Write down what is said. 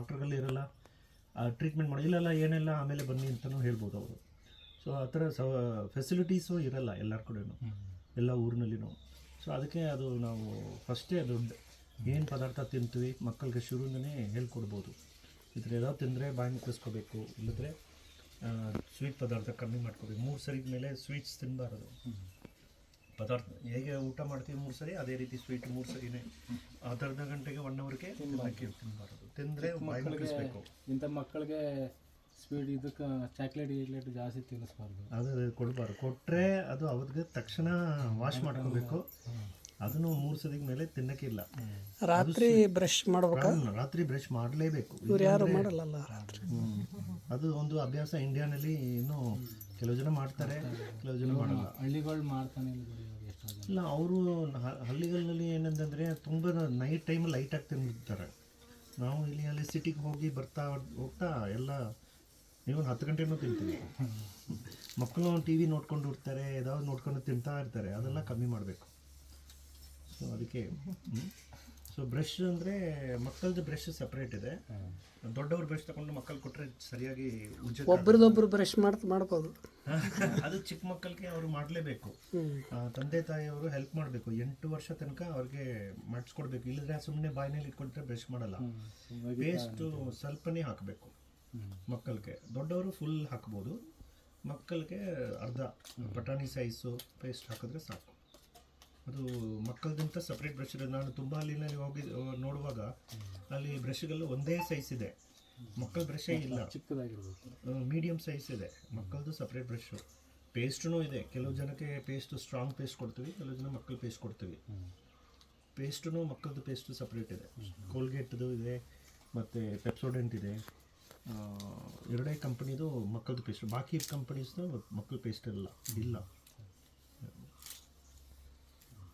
ಡಾಕ್ಟರ್ಗಳು ಇರಲ್ಲ ಟ್ರೀಟ್ಮೆಂಟ್ ಮಾಡಿ, ಇಲ್ಲೆಲ್ಲ, ಏನೆಲ್ಲ, ಆಮೇಲೆ ಬನ್ನಿ ಅಂತಲೂ ಹೇಳ್ಬೋದು ಅವರು. ಸೊ ಆ ಥರ ಸ ಫೆಸಿಲಿಟೀಸು ಇರಲ್ಲ ಎಲ್ಲರ ಕಡೆಯೂ ಎಲ್ಲ ಊರಿನಲ್ಲಿನೂ. ಸೊ ಅದಕ್ಕೆ ಅದು ನಾವು ಫಸ್ಟೇ ಅದು ಏನು ಪದಾರ್ಥ ತಿಂತೀವಿ ಮಕ್ಕಳಿಗೆ ಶುರುವಿಂದನೇ ಹೇಳ್ಕೊಡ್ಬೋದು. ಇದ್ರ ಯಾವ್ದು ತಿಂದರೆ ಬಾಯಿ ಮುಕ್ಕಿಸ್ಕೋಬೇಕು, ಇಲ್ಲದ್ರೆ ಸ್ವೀಟ್ ಪದಾರ್ಥ ಕಮ್ಮಿ ಮಾಡ್ಕೋಬೇಕು. ಮೂರು ಸರಿ ಮೇಲೆ ಸ್ವೀಟ್ಸ್ ತಿನ್ನಬಾರದು ಪದಾರ್ಥ ಹೇಗೆ ಊಟ ಮಾಡ್ತೀವಿ ಮೂರು ಸರಿ ಅದೇ ರೀತಿ ಸ್ವೀಟ್ ಮೂರು ಸರಿನೇ ಅರ್ಧ ಗಂಟೆಗೆ ಒನ್ ಅವರ್ಗೆ ತಿನ್ನಕ್ಕೆ ತಿನ್ನಬಾರದು ತಿಂದರೆ ಮಕ್ಕಳಿಗೆ ಇಂಥ ಮಕ್ಕಳಿಗೆ ಸ್ವೀಟ್ ಇದಕ್ಕೆ ಚಾಕ್ಲೇಟ್ ಗೀಕ್ಲೇಟ್ ಜಾಸ್ತಿ ತಿನ್ನಿಸ್ಬಾರ್ದು. ಅದು ಕೊಡಬಾರ್ದು. ಕೊಟ್ಟರೆ ಅದು ಅವ್ರಿಗೆ ತಕ್ಷಣ ವಾಶ್ ಮಾಡ್ಕೋಬೇಕು. ಅದನ್ನು ಮೂರು ಸದಿ ಮೇಲೆ ತಿನ್ನಕ್ಕಿಲ್ಲ ರಾತ್ರಿ ಬ್ರಷ್ ಮಾಡ್ಬೇಕು. ರಾತ್ರಿ ಬ್ರಷ್ ಮಾಡಲೇಬೇಕು. ಇವ್ರು ಯಾರು ಮಾಡಲ್ಲ ರಾತ್ರಿ? ಅದು ಒಂದು ಅಭ್ಯಾಸ ಇಂಡಿಯಾನಲ್ಲಿ ಇನ್ನು ಕೆಲವು ಜನ ಮಾಡ್ತಾರೆ ಕೆಲವು ಜನ ಮಾಡಲ್ಲ. ಹಳ್ಳಿಗಳು ಮಾಡ್ತಾನೆ ಇಲ್ಲ ಅವರು ಹಳ್ಳಿಗಳಲ್ಲಿ ಏನಂತಂದರೆ ತುಂಬ ನೈಟ್ ಟೈಮ್ ಲೈಟಾಗಿ ತಿಂದಿರ್ತಾರೆ ನಾವು ಇಲ್ಲಿ ಅಲ್ಲಿ ಸಿಟಿಗೆ ಹೋಗಿ ಬರ್ತಾ ಹೋಗ್ತಾ ಎಲ್ಲ ನೀವು ಒಂದು ಹತ್ತು ಗಂಟೆನೂ ತಿಂತೀವಿ ಮಕ್ಕಳು ಟಿ ವಿ ನೋಡ್ಕೊಂಡು ಇರ್ತಾರೆ ಯಾವ್ದು ನೋಡ್ಕೊಂಡು ತಿಂತಾ ಇರ್ತಾರೆ, ಅದೆಲ್ಲ ಕಮ್ಮಿ ಮಾಡಬೇಕು. ಸೊ ಅದಕ್ಕೆ ಸೊ ಬ್ರಷ್ ಅಂದರೆ ಮಕ್ಕಳದ್ದು ಬ್ರಷ್ ಸಪ್ರೇಟ್ ಇದೆ. ದೊಡ್ಡವ್ರ ಬ್ರಷ್ ತಗೊಂಡು ಮಕ್ಕಳು ಕೊಟ್ಟರೆ ಸರಿಯಾಗಿ ಉಜ್ಜ ಒಬ್ರದೊಬ್ರು ಬ್ರಷ್ ಮಾಡ್ ಮಾಡ್ಬೋದು. ಅದು ಚಿಕ್ಕ ಮಕ್ಕಳಿಗೆ ಅವರು ಮಾಡಲೇಬೇಕು. ತಂದೆ ತಾಯಿಯವರು ಹೆಲ್ಪ್ ಮಾಡಬೇಕು. ಎಂಟು ವರ್ಷ ತನಕ ಅವ್ರಿಗೆ ಮಾಡಿಸ್ಕೊಡ್ಬೇಕು. ಇಲ್ಲದ್ರೆ ಸುಮ್ಮನೆ ಬಾಯಿನಲ್ಲಿ ಇಟ್ಕೊಂಡ್ರೆ ಬ್ರಷ್ ಮಾಡಲ್ಲ. ಪೇಸ್ಟು ಸ್ವಲ್ಪನೇ ಹಾಕಬೇಕು. ಮಕ್ಕಳಿಗೆ. ದೊಡ್ಡವರು ಫುಲ್ ಹಾಕ್ಬೋದು. ಮಕ್ಕಳಿಗೆ ಅರ್ಧ. ಬಟಾಣಿ ಸೈಸು ಪೇಸ್ಟ್ ಹಾಕಿದ್ರೆ ಸಾಕು. ಅದು ಮಕ್ಕಳದಂತ ಸಪ್ರೇಟ್ ಬ್ರಷ್ ಇದೆ ನಾನು ತುಂಬ ಅಲ್ಲಿ ಹೋಗಿ ನೋಡುವಾಗ ಅಲ್ಲಿ ಬ್ರಷ್ಗಳು ಒಂದೇ ಸೈಜ್ ಇದೆ. ಮಕ್ಕಳ ಬ್ರಷೇ ಇಲ್ಲ. ಮೀಡಿಯಂ ಮೀಡಿಯಮ್ ಸೈಜ್ ಇದೆ. ಮಕ್ಕಳದು ಸಪ್ರೇಟ್ ಬ್ರಷ್ ಪೇಸ್ಟೂ ಇದೆ. ಕೆಲವು ಜನಕ್ಕೆ ಪೇಸ್ಟ್ ಸ್ಟ್ರಾಂಗ್ ಪೇಸ್ಟ್ ಕೊಡ್ತೀವಿ ಕೆಲವು ಜನ ಮಕ್ಕಳ ಪೇಸ್ಟ್ ಕೊಡ್ತೀವಿ. ಪೇಸ್ಟೂ ಮಕ್ಕಳದು ಪೇಸ್ಟು ಸಪ್ರೇಟ್ ಇದೆ. ಕೋಲ್ಗೇಟ್ದು ಇದೆ ಮತ್ತು ಪೆಪ್ಸೋಡೆಂಟ್ ಇದೆ. ಎರಡೇ ಕಂಪ್ನಿದು ಮಕ್ಕಳದು ಪೇಸ್ಟ್ ಬಾಕಿ ಕಂಪ್ನೀಸ್ದು ಮಕ್ಕಳ ಪೇಸ್ಟ್ ಇಲ್ಲ ಇಲ್ಲ.